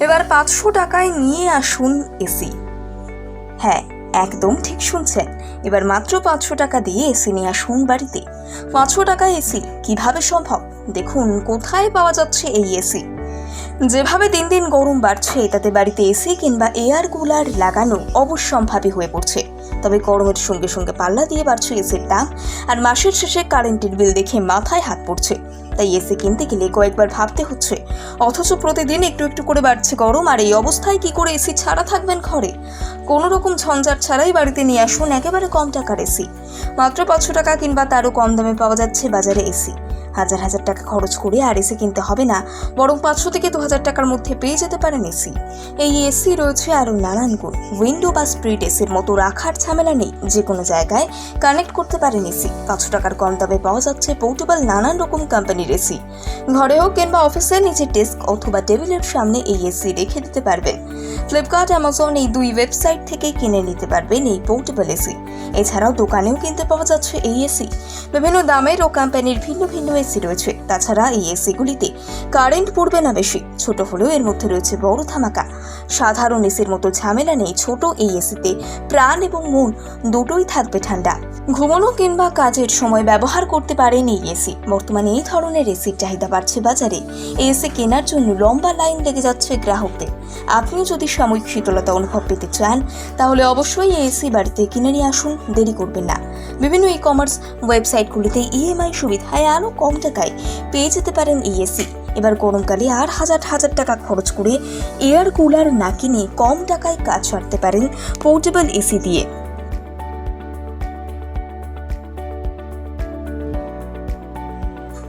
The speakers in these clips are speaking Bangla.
এবার পাঁচশো টাকায় নিয়ে আসুন এসি। হ্যাঁ একদম ঠিক শুনছেন। এবার মাত্র পাঁচশো টাকা দিয়ে এসি নিয়ে আসুন বাড়িতে। পাঁচশো টাকায় এসি কীভাবে সম্ভব? দেখুন, কোথায় পাওয়া যাচ্ছে এই এসি? যেভাবে দিন দিন গরম বাড়ছে তাতে বাড়িতে এসি কিংবা এয়ার কুলার লাগানো অবশ্যম্ভাবী হয়ে পড়ছে। তবে গরমের সঙ্গে সঙ্গে পাল্লা দিয়ে বাড়ছে এসির দাম, আর মাসের শেষে কারেন্টের বিল দেখে মাথায় হাত পড়ছে। তাই এসি কিনতে গেলে কয়েকবার ভাবতে হচ্ছে। অথচ প্রতিদিন একটু একটু করে বাড়ছে গরম, আর এই অবস্থায় কি করে এসি ছাড়া থাকবেন ঘরে? কোনো রকম ঝঞ্ঝাট ছাড়াই বাড়িতে নিয়ে আসুন একেবারে কম টাকার এসি। মাত্র পাঁচশো টাকা কিংবা তারও কম দামে পাওয়া যাচ্ছে বাজারে এসি। হাজার হাজার টাকা খরচ করে আর এসি কিনতে হবে না, বরং পাঁচশো থেকে দু হাজার টাকার মধ্যে পেয়ে যেতে পারেন এসি এই এসি রয়েছে আরও নানান গুণ উইন্ডো বা স্প্রিড এসির মতো রাখার ঝামেলা নেই যে কোনো জায়গায় কানেক্ট করতে পারেন এসি পাঁচশো টাকার কম দামে পাওয়া যাচ্ছে পোর্টেবল নানান রকম কোম্পানির এসি ঘরে হোক কিংবা অফিসে নিজের ডেস্ক অথবা টেবিলের সামনে এই এসি রেখে দিতে পারবেন। ফ্লিপকার্ট অ্যামাজন এই দুই ওয়েবসাইট থেকে কিনে নিতে পারবেন এই পোর্টেবল এসি এছাড়াও দোকানেও কিনতে পাওয়া যাচ্ছে এই এসি। বিভিন্ন দামের ও কোম্পানির ভিন্ন ভিন্ন এসি রয়েছে। তাছাড়া এই এসিগুলিতে কারেন্ট পড়বে না বেশি। ছোট হলেও এর মধ্যে রয়েছে বড় ধামাকা। সাধারণ এসির মতো ঝামেলা নেই। ছোট এই এসিতে প্রাণ এবং মন দুটোই থাকবে ঠান্ডা। ঘুমানো কিংবা কাজের সময় ব্যবহার করতে পারেন এই এসি। বর্তমানে এই ধরনের এসির চাহিদা বাড়ছে বাজারে। এই এসি কেনার জন্য লম্বা লাইন লেগে যাচ্ছে গ্রাহকদের। আপনিও যদি সাময়িক শীতলতা অনুভব পেতে চান, তাহলে অবশ্যই এই এসি বাড়িতে কিনে নিয়ে আসুন। দেরি করবেন না। বিভিন্ন ই কমার্স ওয়েবসাইটগুলিতে ইএমআই সুবিধায় আরও কম টাকায় পেয়ে যেতে পারেন এই এসি এবার গরমকালে আর হাজার হাজার টাকা খরচ করে এয়ার কুলার না কিনে কম টাকায় কাজ সারতে পারেন পোর্টেবল এসি দিয়ে।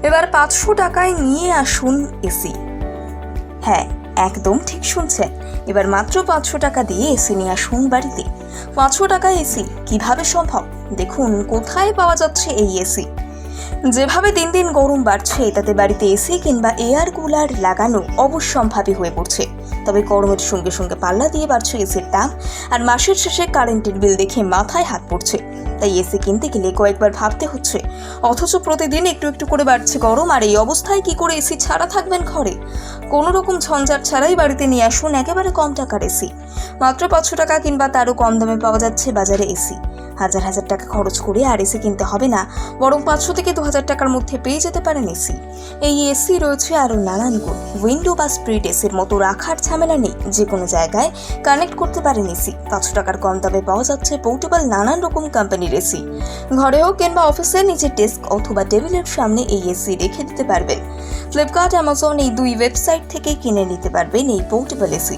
এবার পাঁচশো টাকায় নিয়ে আসুন এসি। হ্যাঁ একদম ঠিক শুনছেন। এবার মাত্র পাঁচশো টাকা দিয়ে এসি নিয়ে আসুন বাড়িতে। পাঁচশো টাকা এসি কীভাবে সম্ভব? দেখুন, কোথায় পাওয়া যাচ্ছে এই এসি যেভাবে দিন দিন গরম বাড়ছে তাতে বাড়িতে এসি কিংবা এয়ার কুলার লাগানো অবশ্যম্ভাবী হয়ে পড়ছে। তবে গরমের সঙ্গে সঙ্গে পাল্লা দিয়ে বাড়ছে এসির দাম, আর মাসের শেষে কারেন্টের বিল দেখে মাথায় হাত পড়ছে। তাই এসি কিনতে গেলে কয়েকবার ভাবতে হচ্ছে। অথচ প্রতিদিন একটু একটু করে বাড়ছে গরম, আর এই অবস্থায় কি করে এসি ছাড়া থাকবেন ঘরে? কোনো রকম ঝঞ্ঝাট ছাড়াই বাড়িতে নিয়ে আসুন একেবারে কম টাকার এসি। মাত্র পাঁচশো টাকা কিংবা তারও কম দামে পাওয়া যাচ্ছে বাজারে এসি। হাজার হাজার টাকা খরচ করে আর এসি কিনতে হবে না, বরং পাঁচশো থেকে দু হাজার টাকার মধ্যে পেয়ে যেতে পারেন এসি। এই এসি রয়েছে আরও নানান গুণ। উইন্ডো বা স্প্রিড এসির মতো রাখার ঝামেলা নেই। যে কোনো জায়গায় কানেক্ট করতে পারেন এসি পাঁচশো টাকার কম দামে পাওয়া যাচ্ছে পোর্টেবল নানান রকম কোম্পানির এসি ঘরে হোক কিংবা অফিসে নিজের ডেস্ক অথবা টেবিলের সামনে এই এসি রেখে দিতে পারবেন। ফ্লিপকার্ট অ্যামাজন এই দুই ওয়েবসাইট থেকে কিনে নিতে পারবেন এই পোর্টেবল এসি